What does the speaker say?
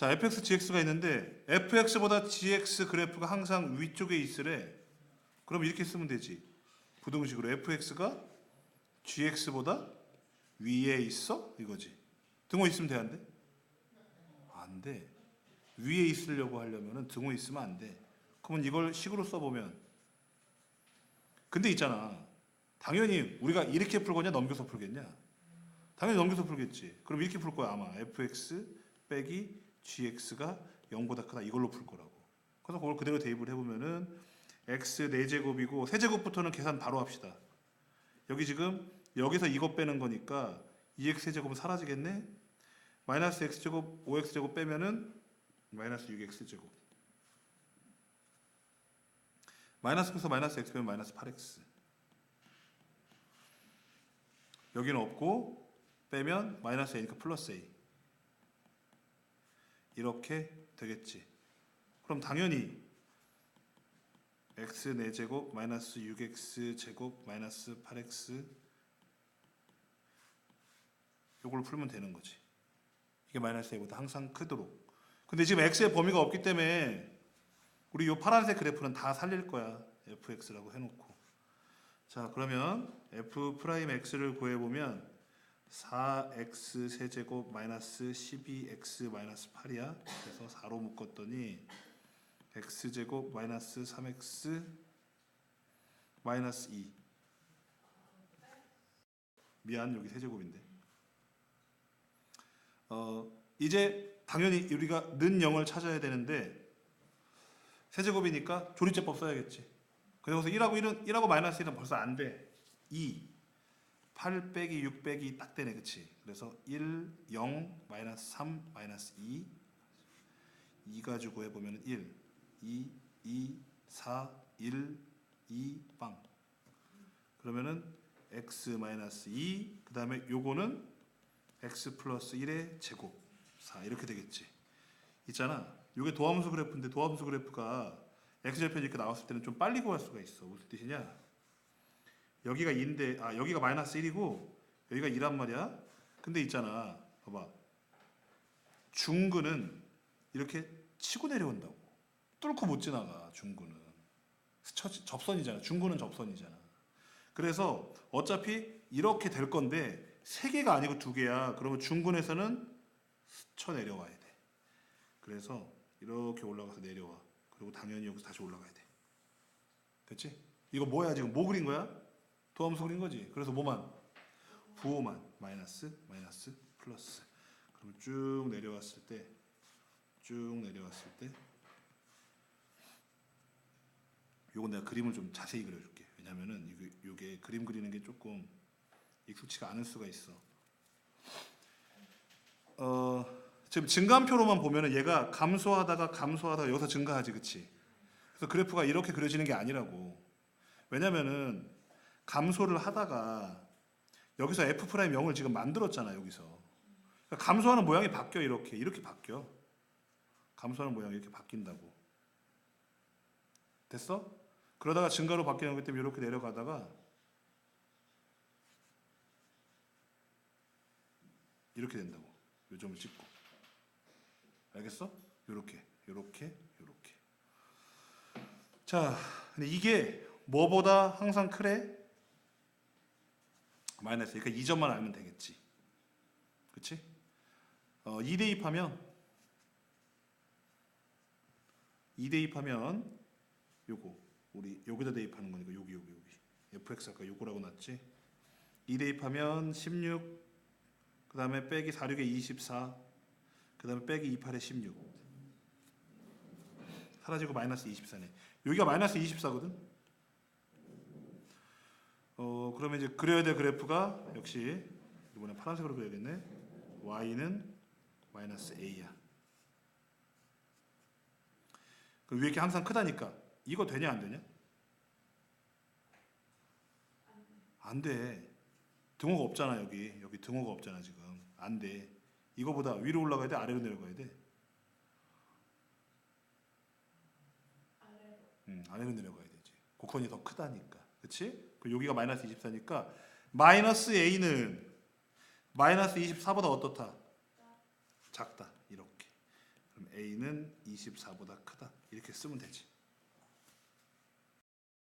자, fx, gx가 있는데 fx보다 gx 그래프가 항상 위쪽에 있으래. 그럼 이렇게 쓰면 되지. 부등식으로 fx가 gx보다 위에 있어? 이거지. 등호 있으면 돼, 안 돼? 안 돼. 위에 있으려고 하려면은 등호 있으면 안 돼. 그러면 이걸 식으로 써보면 근데 있잖아. 당연히 우리가 이렇게 풀 거냐 넘겨서 풀겠냐? 당연히 넘겨서 풀겠지. 그럼 이렇게 풀 거야 아마 fx 빼기 gx가 0보다 크다 이걸로 풀 거라고. 그래서 그걸 그대로 대입을 해보면은 x 4제곱이고 세제곱부터는 계산 바로 합시다. 여기 지금 여기서 이거 빼는 거니까 2x 세제곱은 사라지겠네. 마이너스 x제곱 5x제곱 빼면은 마이너스 6x제곱. 마이너스 에서 마이너스 x 빼면 마이너스 8x. 여기는 없고 빼면 마이너스 a니까 플러스 a. 이렇게 되겠지. 그럼 당연히 x 4제곱 마이너스 6x 제곱 마이너스 8x 요걸 풀면 되는 거지. 이게 마이너스 a보다 항상 크도록. 근데 지금 x의 범위가 없기 때문에 우리 요 파란색 그래프는 다 살릴 거야. fx라고 해놓고. 자 그러면 f 프라임 x를 구해보면 4x 세제곱 마이너스 12x 마이너스 8이야. 그래서 4로 묶었더니 x 제곱 마이너스 3x 마이너스 2. 미안 여기 세제곱인데. 어 이제 당연히 우리가 는 0을 찾아야 되는데 세제곱이니까 조리제법 써야겠지. 그래서 1하고 1은 1하고 마이너스 1은 벌써 안 돼. 2 8 빼기 6 빼기 딱 되네 그치? 그래서 1 0 마이너스 3 마이너스 2 2 가지고 해보면 1 2 2 4 1 2 빵. 그러면은 x 마이너스 2 그 다음에 요거는 x 플러스 1의 제곱. 4 이렇게 되겠지. 있잖아. 요게 도함수 그래프인데 도함수 그래프가 x절편 이렇게 나왔을 때는 좀 빨리 구할 수가 있어. 무슨 뜻이냐 여기가 2인데 아 여기가 마이너스 1이고 여기가 2란 말이야. 근데 있잖아. 봐봐. 중근은 이렇게 치고 내려온다고. 뚫고 못 지나가 중근은. 스쳐, 접선이잖아. 중근은 접선이잖아. 그래서 어차피 이렇게 될 건데 세 개가 아니고 두 개야. 그러면 중근에서는 스쳐 내려와야 돼. 그래서 이렇게 올라가서 내려와. 그리고 당연히 여기서 다시 올라가야 돼. 됐지? 이거 뭐야 지금 뭐 그린 거야? 도함수 그린 거지. 그래서 뭐만 부호만 마이너스 마이너스 플러스. 그럼 쭉 내려왔을 때 쭉 내려왔을 때 요건 내가 그림을 좀 자세히 그려줄게. 왜냐면은 이게 요게 그림 그리는 게 조금 익숙치가 않을 수가 있어. 어 지금 증감표로만 보면은 얘가 감소하다가 감소하다가 여기서 증가하지, 그치? 그래서 그래프가 이렇게 그려지는 게 아니라고. 왜냐면은 감소를 하다가 여기서 f 프라임 0을 지금 만들었잖아 여기서. 그러니까 감소하는 모양이 바뀌어 이렇게. 이렇게 바뀌어. 감소하는 모양이 이렇게 바뀐다고. 됐어? 그러다가 증가로 바뀌는 거기 때문에 이렇게 내려가다가 이렇게 된다고. 요 점을 찍고. 알겠어? 요렇게 요렇게 요렇게. 자 근데 이게 뭐보다 항상 크래? 마이너스 그러니까 이 점만 알면 되겠지. 그렇지? 어, 2 대입하면 2 대입하면 요거 우리 여기다 대입하는 거니까 여기 여기 여기 fx 아까 요거라고 났지? 2 대입하면 16 그다음에 빼기 4 6에 24 그다음에 빼기 2 8에 16 사라지고 마이너스 24네. 여기가 마이너스 24거든. 어 그러면 이제 그려야 될 그래프가 역시 이번에 파란색으로 그려야겠네. y는 마이너스 a야. 그럼 왜 이렇게 항상 크다니까? 이거 되냐 안 되냐? 안 돼. 등호가 없잖아 여기. 여기 등호가 없잖아 지금. 안 돼. 이거보다 위로 올라가야 돼, 아래로 내려가야 돼. 음, 아래로 내려가야 되지. 곡선이 더 크다니까. 그렇지? 그 여기가 마이너스 24니까 마이너스 a는 마이너스 24보다 어떻다? 작다. 이렇게. A는 24보다 크다. 이렇게 쓰면 되지.